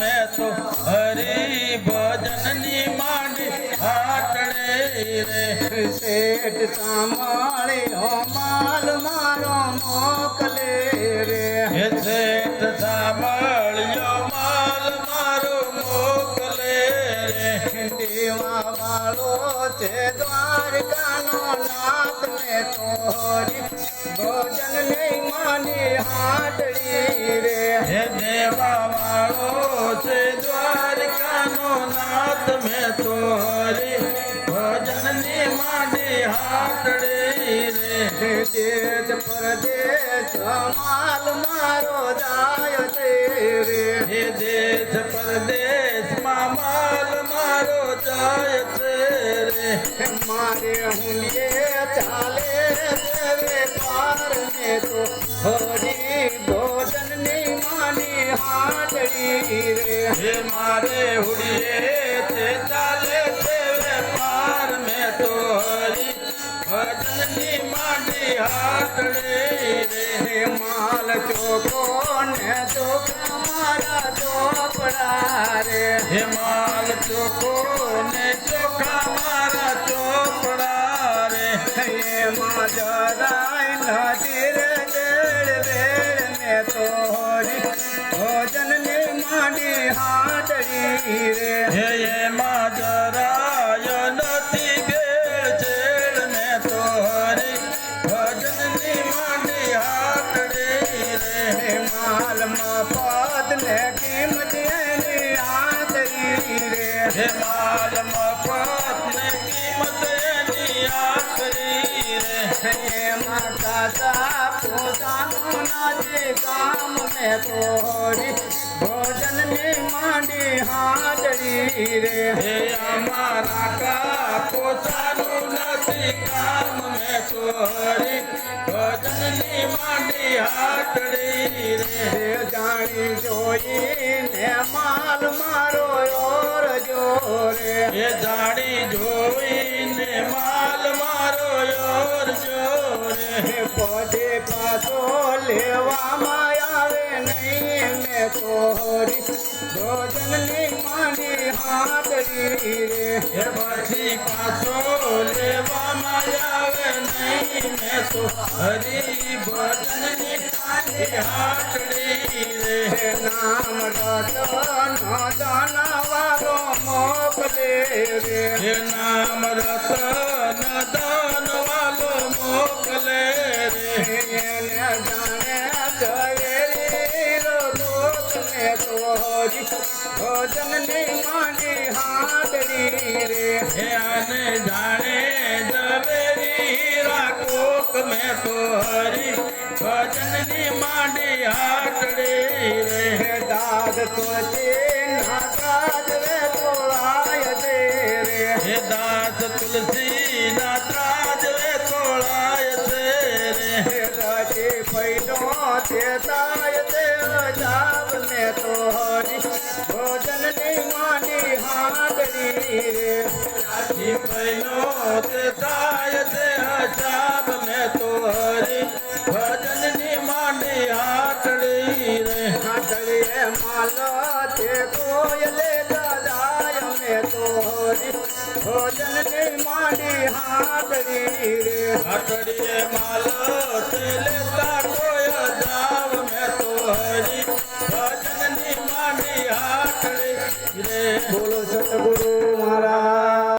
મેં તો હરી ભજનની માંડી હાટડે રે. શેઠ સાંભળ્યો માલ મારો મોકલે રે. હે શેઠ સાંભળ્યો માલ મારો મોકલે રે. દેવા વાળો છે દ્વારકાનો નાથ ને તોરી हाथ में तोरे भजन ने माने हाथ रे। देश परदेश, माल मारो जाय तेरे। हे देश परदेश माल मारो जाय तेरे। मारे हुए चाले तेरे पार में तो हरी भोजन ने माने हाथ रे मारे हुए रे माल चोको ने तो चोपड़ा रे हिमाल चोको ने तो हमारा चोपड़ा रे हे माजरा नदीर बेड़ भोजन में मानी माल मफत कीमत दिया माता सा पूजा काम में तोरी भोजन में मांडी हाजरी रे। हमारा का पोता काम में तोरी એ જાણી જોઈને માલ મારો યોર જોરે. પદે પાછો લેવામાં આવે નહીં મેં તોરી ભોજનની માંડી હાટડી રે. એ પછી પાછો લેવામાં આવે નહીં મેં તો હરી ભજનની ટાંડી હાટડી રે. નામ રતન દાનવારો रे नाम रतन दान वालो मोकले रे। जाने रे तोरी भोजन ने माने हादरी रे ध्यान जाने जवेरी, राकोक में तोरी भोजन ने माने हादरी रे दाद तो હે દાસ તુલસી ના ત્રાજ રે તોળાય તે રે. રાજે પૈડો તે તાય તે જાવ ને તો હરી ભોજનની માની હાડરી રે. રાજે પૈડો તે તાય તે જાવ માલા તે કોયલે ભજનની માડી હાથડી રે હાથડી માં